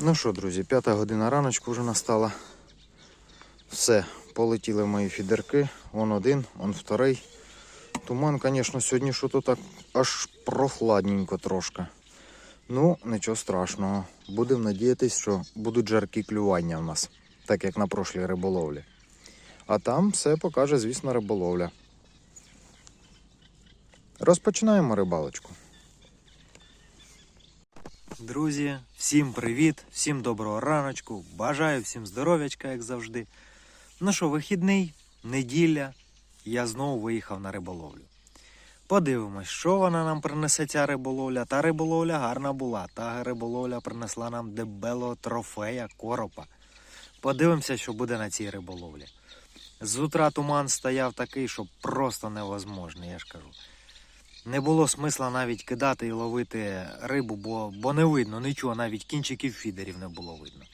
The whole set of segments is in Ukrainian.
Ну що, друзі, п'ята година раночку вже настала. Все, полетіли мої фідерки. Вон один, он вторий. Туман, звісно, сьогодні що то так аж прохладненько трошки. Ну, нічого страшного. Будемо надіятися, що будуть жаркі клювання в нас, так як на прошлій риболовлі. А там все покаже, звісно, риболовля. Розпочинаємо рибалочку. Друзі, всім привіт, всім доброго раночку. Бажаю всім здоров'ячка, як завжди. Ну що, вихідний, неділя, я знову виїхав на риболовлю. Подивимось, що вона нам принесе ця риболовля. Та риболовля гарна була. Та риболовля принесла нам дебелого трофея коропа. Подивимося, що буде на цій риболовлі. З утра туман стояв такий, що просто невозможно, я ж кажу. Не було смисла навіть кидати і ловити рибу, бо, бо не видно нічого, навіть кінчиків фідерів не було видно.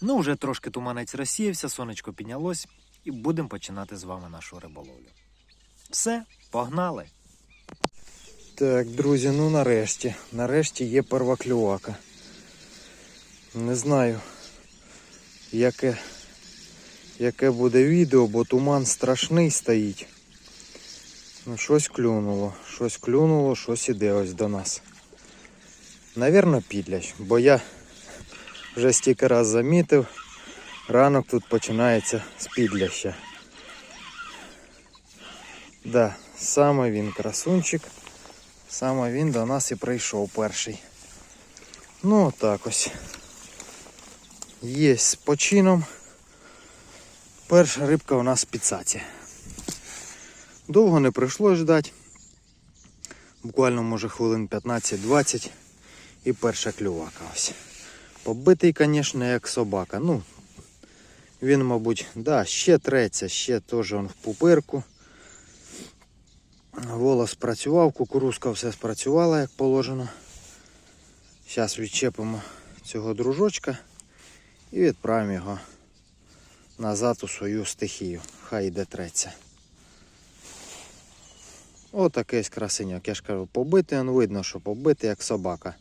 Ну, вже трошки туманець розсіявся, сонечко піднялось, і будемо починати з вами нашу риболовлю. Все, погнали! Так, друзі, ну нарешті. Нарешті є первоклювака. Не знаю, яке, яке буде відео, бо туман страшний стоїть. Ну, щось клюнуло, щось клюнуло, щось іде ось до нас. Навірно, підлящ, бо я вже стільки раз замітив, ранок тут починається з підляща. Да, саме він красунчик. Саме він до нас і прийшов перший. Ну, отак ось. Є з почином. Перша рибка у нас в піцаці. Довго не прийшлось ждати. Буквально, може, хвилин 15-20 і перша клювака ось. Побитий, звісно, як собака. Ну, він, мабуть, да, ще треться, ще теж в пупирку. Волос спрацював, кукурузка все спрацювала, як положено. Зараз відчепимо цього дружочка і відправимо його назад у свою стихію. Хай йде треться. Отакий красиняк. Я ж кажу, побитий, он видно, що побитий, як собака.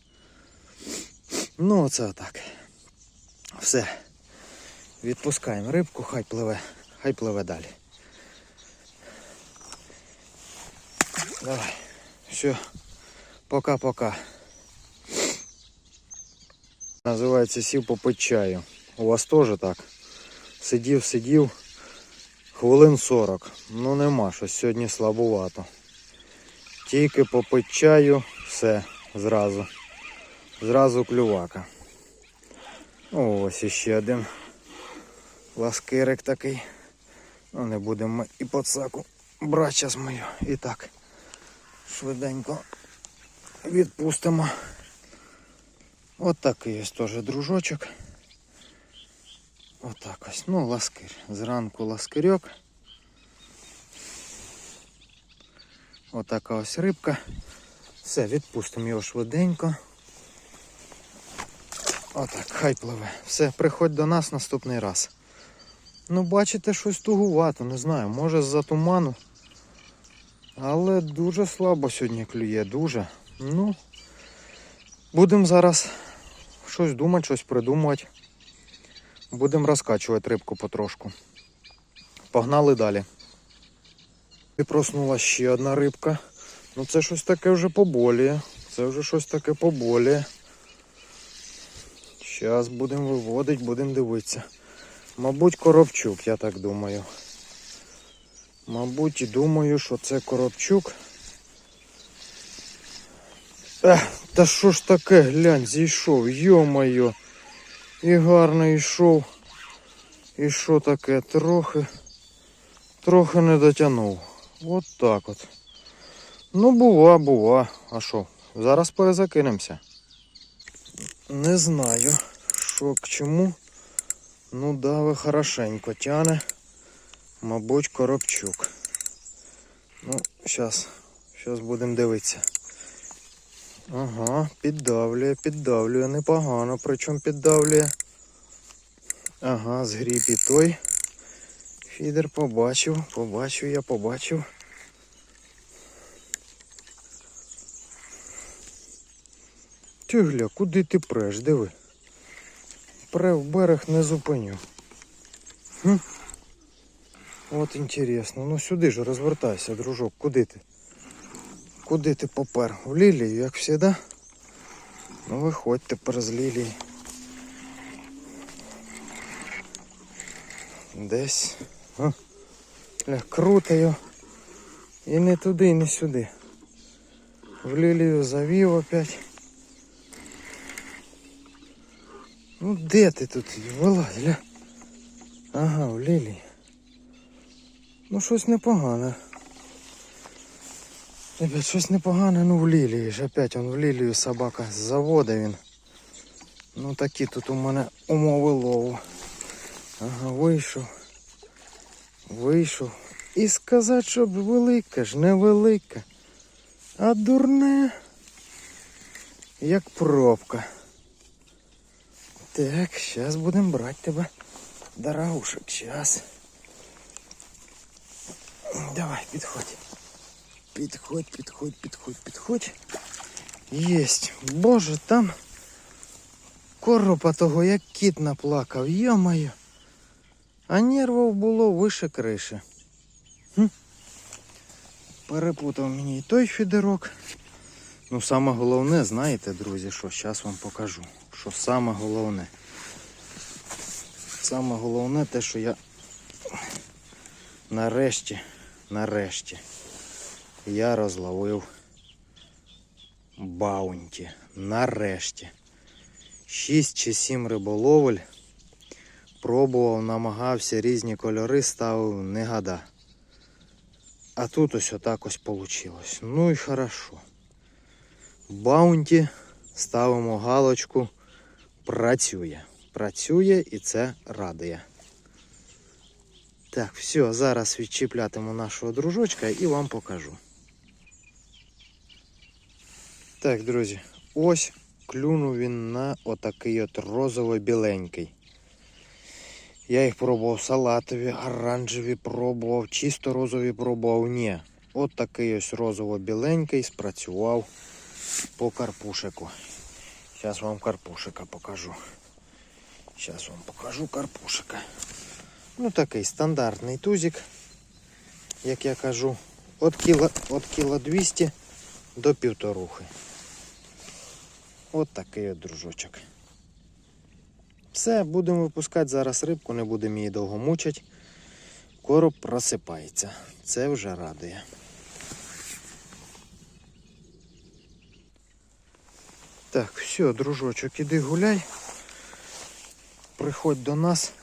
Ну, оце отак. Все. Відпускаємо рибку, хай пливе, хай пливе далі. Давай. Все. Пока-пока. Називається сів попить чаю. У вас теж так? Сидів, сидів. Хвилин 40. Ну нема, щось сьогодні слабувато. Тільки попить чаю, все, зразу. Зразу клювака. Ось іще один ласкирик такий. Ну не будемо ми і подсаку брати час мою. І так швиденько відпустимо. От такий ось теж дружочок. Отак ось. Ну, ласкир. Зранку ласкирьок. Отака ось рибка. Все, відпустимо його швиденько. Отак, хай пливе. Все, приходь до нас наступний раз. Ну, бачите, щось тугувато, не знаю, може з-за туману. Але дуже слабо сьогодні клює, дуже. Ну, будемо зараз щось думати, щось придумувати. Будемо розкачувати рибку потрошку. Погнали далі. І проснула ще одна рибка. Ну це щось таке вже поболіє. Це вже щось таке поболіє. Зараз будемо виводити, будемо дивитися. Мабуть, коробчук, я так думаю. Мабуть, і думаю, що це коробчук. Ех, та що ж таке, глянь, зійшов, йо-моє. І гарно йшов. І що таке? Трохи. Трохи не дотягнув. От так от. Ну, бува, бува. А що? Зараз перезакинемося. Не знаю, що к чому. Ну, дави хорошенько тяне. Мабуть, коробчук. Ну, зараз. Зараз будемо дивитися. Ага, піддавлює, піддавлює непогано, причому піддавлює. Ага, згріб і той. Фідер побачив, побачив, я побачив. Ти гля, куди ти преш, диви. пре в берег не зупиню. Хм. От інтересно. Ну сюди ж розвертайся, дружок. Куди ти? Куди ти попер? В лілію, як завжди? Ну виходь тепер з лілії. Десь. А? Бля, круто його. І не туди, і не сюди. В лілію завів опять. Ну де ти тут? Вилазь. Ага, в лілії. Ну щось непогане. Ребят, щось непогане, ну в лілії ж опять он в лілію собака з завода він. Ну такі тут у мене умови лову. Ага, вийшов. Вийшов. І сказати, щоб велика ж не велика, а дурне, як пробка. Так, зараз будемо брати тебе, дорогушек, зараз. Давай, підходь. Підходь, підходь, підходь, підходь. Єсть. Боже, там коропа того, як кіт наплакав, йо-моє. А нервів було вище криші. Хм. Перепутав мені і той фідерок. Ну, саме головне, знаєте, друзі, що зараз вам покажу. Що саме головне. Саме головне те, що я нарешті, нарешті, я розловив баунті. Нарешті. 6 чи 7 риболовель. Пробував, намагався різні кольори, ставив, не гада. А тут ось отак ось вийшло. Ну і хорошо. Баунті ставимо галочку. Працює. Працює і це радує. Так, все, зараз відчіплятиму нашого дружочка і вам покажу. Так, друзі, ось клюнув він на отакий от розово-біленький. Я їх пробував салатові, оранжеві пробував, чисто розові пробував. Ні. От такий ось розово-біленький спрацював по карпушику. Зараз вам карпушика покажу. Зараз вам покажу карпушика. Ну такий стандартний тузик, як я кажу, от кіло, от кіло 200 до півторухи. От такий от дружочок. Все, будемо випускати зараз рибку, не будемо її довго мучити. Короб просипається. Це вже радує. Так, все, дружочок, іди гуляй. Приходь до нас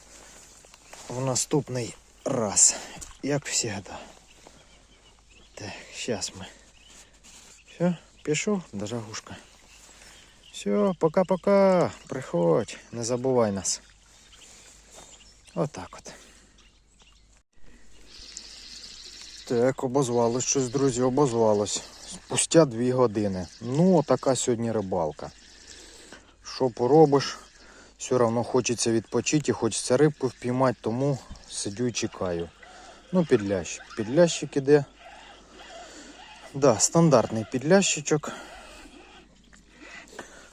в наступний раз, як завжди. Так, зараз ми. Все, пішов, дорогушка. Все, пока-пока. Приходь, не забувай нас. Отак от. Так, обозвалось щось, друзі, обозвалось. Спустя дві години. Ну, така сьогодні рибалка. Що поробиш? Все одно хочеться відпочити, хочеться рибку впіймати, тому сидю і чекаю. Ну, підлящик. Підлящик іде. Да, стандартний підлящичок.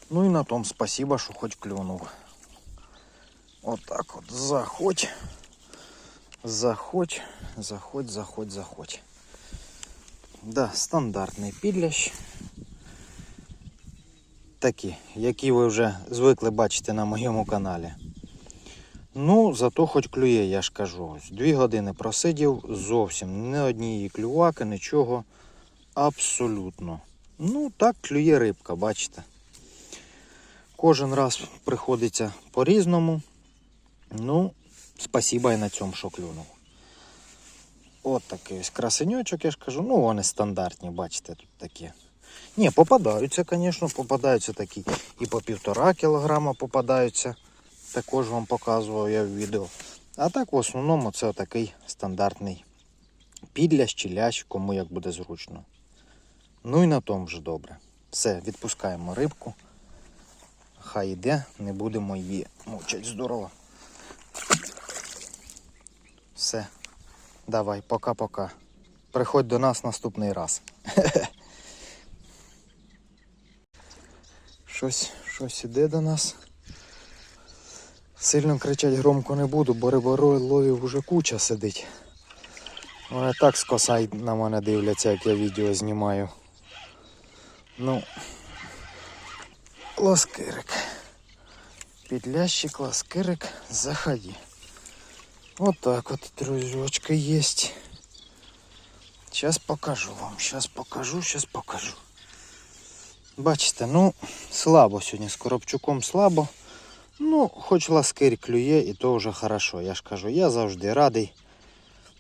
Ну і на том спасибо, що хоч клюнув. Отак от, заходь. Заходь, заходь, заходь, заходь. Да, стандартний підлящ. Такі, які ви вже звикли бачити на моєму каналі. Ну, зато хоч клює, я ж кажу. Дві години просидів, зовсім не однієї клюваки, нічого. Абсолютно. Ну, так клює рибка, бачите. Кожен раз приходиться по-різному. Ну, спасіба і на цьому, що клюнув. От такий ось красеньочок, я ж кажу. Ну, вони стандартні, бачите, тут такі. Ні, попадаються, звісно, попадаються такі. І по півтора кілограма попадаються. Також вам показував я в відео. А так в основному це такий стандартний підлящ чи лящ, кому як буде зручно. Ну і на тому вже добре. Все, відпускаємо рибку. Хай йде, не будемо її мучити здорово. Все. Давай, пока-пока. Приходь до нас наступний раз. Щось, щось іде до нас. Сильно кричать громко не буду, бо риболовів уже куча сидить. Вони так скоса й на мене дивляться, як я відео знімаю. Ну, ласкирик. Підлящик, ласкирик, заходи. Вот так вот, друзочки, есть. Сейчас покажу вам, сейчас покажу, сейчас покажу. Бачите, ну, слабо сьогодні з коробчуком слабо. Ну, хоч ласкирь клює, і то вже хорошо. Я ж кажу, я завжди радий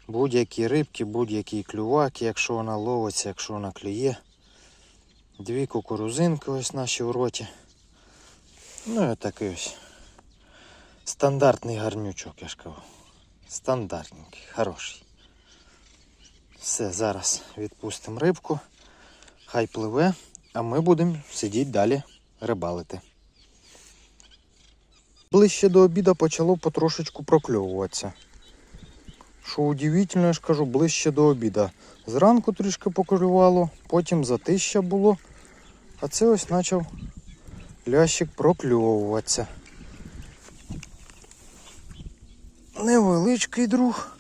будь-які рибки, будь-який клювак, якщо вона ловиться, якщо вона клює. Дві кукурузинки ось наші в роті. Ну і такий ось стандартний гарнючок, я ж кажу. Стандартненький, хороший. Все, зараз відпустимо рибку. Хай пливе, а ми будемо сидіти далі рибалити. Ближче до обіду почало потрошечку прокльовуватися. Що удивительно, я ж кажу, ближче до обіду. Зранку трішки поклювало, потім затища було, а це ось почав лящик прокльовуватися. Невеличкий друг,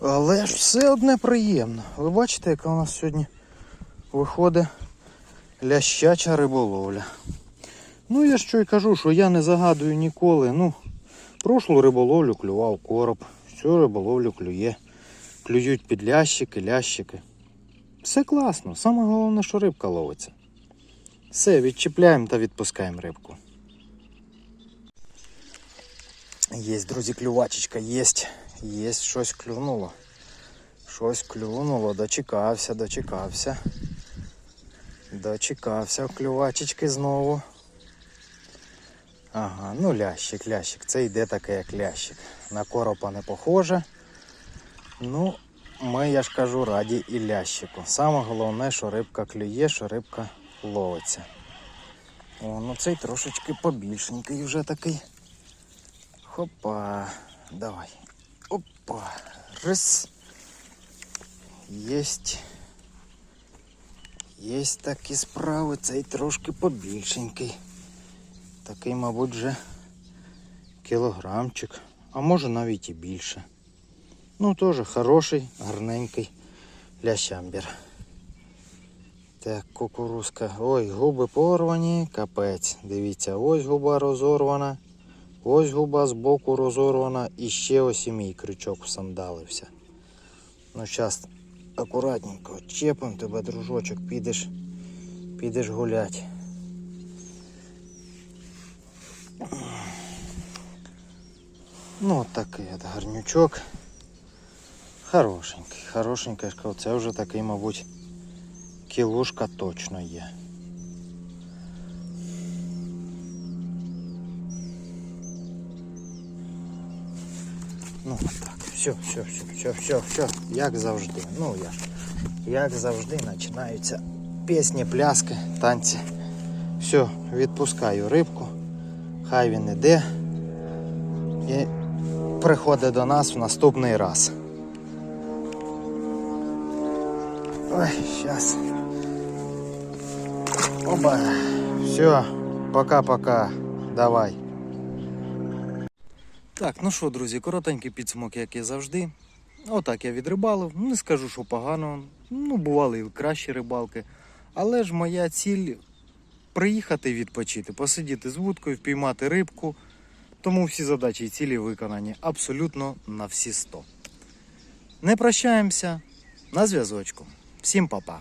але ж все одне приємно. Ви бачите, яка у нас сьогодні виходить лящача риболовля. Ну я що й кажу, що я не загадую ніколи. Ну, прошлу риболовлю клював короб, цю риболовлю клює. Клюють підлящики, лящики. Все класно. Саме головне, що рибка ловиться. Все, відчіпляємо та відпускаємо рибку. Є, друзі, клювачечка, є. Є, щось клюнуло. Щось клюнуло, дочекався, дочекався. Дочекався клювачечки знову. Ага, ну лящик, лящик. Це йде таке як лящик. На коропа не похоже. Ну, ми, я ж кажу, раді і лящику. Саме головне, що рибка клює, що рибка ловиться. О, ну цей трошечки побільшенький вже такий. Хопа. Давай. Опа. Раз. Єсть. Єсть такі справи, цей трошки побільшенький. Такий, мабуть, вже кілограмчик, а може навіть і більше. Ну, теж хороший, гарненький лящамбір. Так, кукурузка. Ой, губи порвані, капець. Дивіться, ось губа розорвана, ось губа збоку розорвана і ще ось і мій крючок всандалився. Ну, зараз акуратненько чепом тебе, дружочок, підеш, підеш гулять. Ну, от такий от гарнючок. Хорошенький, хорошенький, це вже такий, мабуть, кілушка точно є. Ну так, все, все, все, все, все, все, як завжди. Ну я як завжди починаються пісні, пляски, танці. Все, відпускаю рибку, хай він іде і приходить до нас в наступний раз. Ой, сейчас. Оба. Все, пока-пока. Давай. Так, ну що, друзі, коротенький підсумок, як і завжди. Отак я відрибалив. Не скажу, що погано. Ну, бували і кращі рибалки. Але ж моя ціль приїхати відпочити, посидіти з вудкою, впіймати рибку. Тому всі задачі і цілі виконані абсолютно на всі 100. Не прощаємося на зв'язочку. Всім па-па.